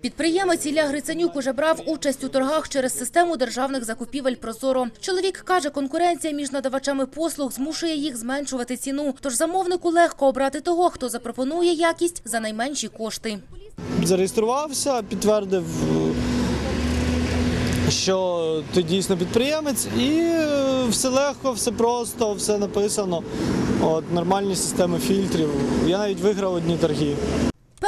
Підприємець Ілля Грицанюк уже брав участь у торгах через систему державних закупівель «Прозоро». Чоловік каже, конкуренція між надавачами послуг змушує їх зменшувати ціну. Тож замовнику легко обрати того, хто запропонує якість за найменші кошти. зареєструвався, підтвердив, що ти дійсно підприємець, і е, все легко, все просто, все написано. От, нормальні системи фільтрів. Я навіть виграв одні торги.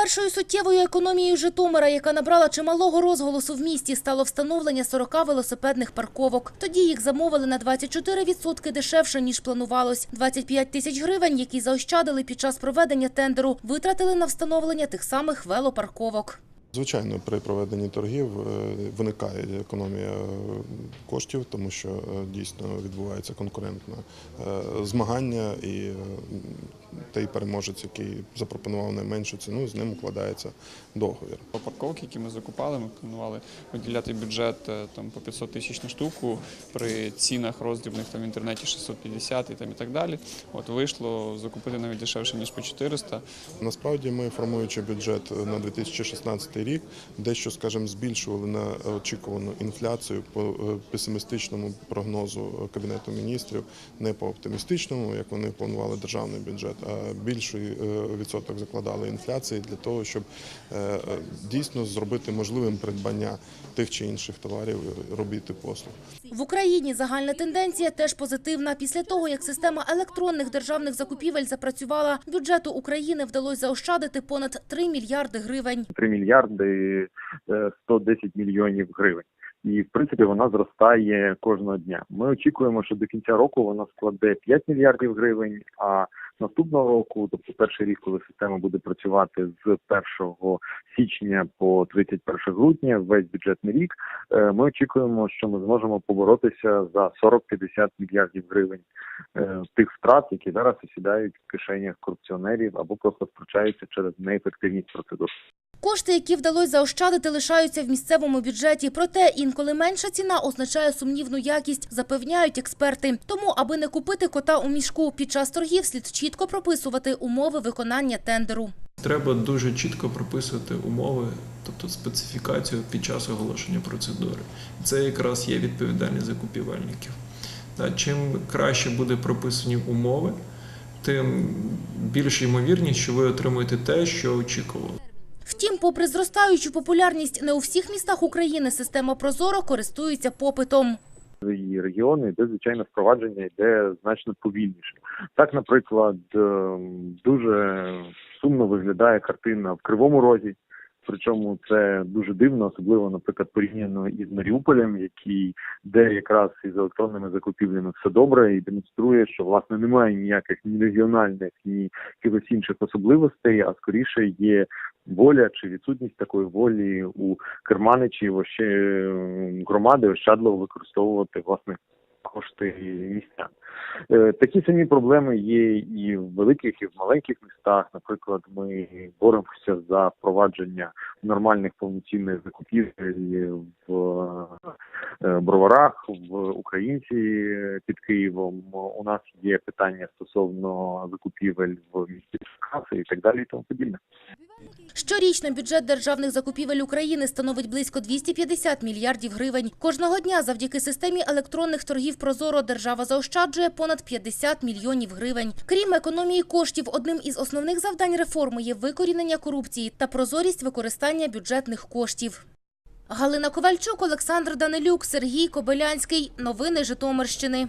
Першою суттєвою економією Житомира, яка набрала чималого розголосу в місті, стало встановлення 40 велосипедних парковок. Тоді їх замовили на 24% дешевше, ніж планувалось. 25 тисяч гривень, які заощадили під час проведення тендеру, витратили на встановлення тих самих велопарковок. Звичайно, при проведенні торгів е, виникає економія е, коштів, тому що е, дійсно відбувається конкурентне змагання, і той переможець, який запропонував найменшу ціну, з ним укладається договір. По парковки, які ми закупали, ми планували виділяти бюджет е, там по 500 тисяч на штуку при цінах роздрібних там в інтернеті 650 і там і так далі. От вийшло закупити навіть дешевше ніж по 400. Насправді ми, формуючи бюджет на 2016 рік, дещо, скажімо, збільшували на очікувану інфляцію по е, песимістичному прогнозу Кабінету міністрів, не по оптимістичному, як вони планували державний бюджет, а більший е, відсоток закладали інфляції для того, щоб е, е, дійсно зробити можливим придбання тих чи інших товарів, робіт і послуг. В Україні загальна тенденція теж позитивна. Після того, як система електронних державних закупівель запрацювала, бюджету України вдалося заощадити понад 3 мільярди гривень. 3 мільярди е, 110 мільйонів гривень. І в принципі вона зростає кожного дня. Ми очікуємо, що до кінця року вона складе 5 мільярдів гривень. А наступного року, тобто перший рік, коли система буде працювати з 1 січня по 31 грудня, весь бюджетний рік, е, ми очікуємо, що ми зможемо поборотися за 40-50 мільярдів гривень е, тих втрат, які зараз осідають в кишенях корупціонерів або просто втручаються через неефективність процедур. Кошти, які вдалося заощадити, лишаються в місцевому бюджеті. Проте інколи менша ціна означає сумнівну якість, запевняють експерти. Тому, аби не купити кота у мішку, під час торгів слід чітко прописувати умови виконання тендеру. Треба дуже чітко прописувати умови, тобто специфікацію під час оголошення процедури. Це якраз є відповідальність закупівельників. Чим краще буде прописані умови, тим більша ймовірність, що ви отримаєте те, що очікували. Втім, попри зростаючу популярність, не у всіх містах України система «Прозоро» користується попитом. і регіони, де звичайно впровадження йде значно повільніше. Так, наприклад, ем, дуже сумно виглядає картина в Кривому Розі. Причому це дуже дивно, особливо, наприклад, порівняно із Маріуполем, який де якраз із електронними закупівлями все добре і демонструє, що власне немає ніяких ні регіональних, ні якихось інших особливостей, а скоріше є воля чи відсутність такої волі у керманичів ще е, громади ощадливо використовувати власне кошти містян. Е, Такі самі проблеми є і в великих, і в маленьких містах. Наприклад, ми боремося за впровадження нормальних повноцінних закупівель в е, броварах, в українці під Києвом. У нас є питання стосовно закупівель в місті Черкаси і так далі, і тому подібне. Щорічно бюджет державних закупівель України становить близько 250 мільярдів гривень. Кожного дня завдяки системі електронних торгів «Прозоро» держава заощаджує понад 50 мільйонів гривень. Крім економії коштів, одним із основних завдань реформи є викорінення корупції та прозорість використання бюджетних коштів. Галина Ковальчук, Олександр Данилюк, Сергій Кобилянський. Новини Житомирщини.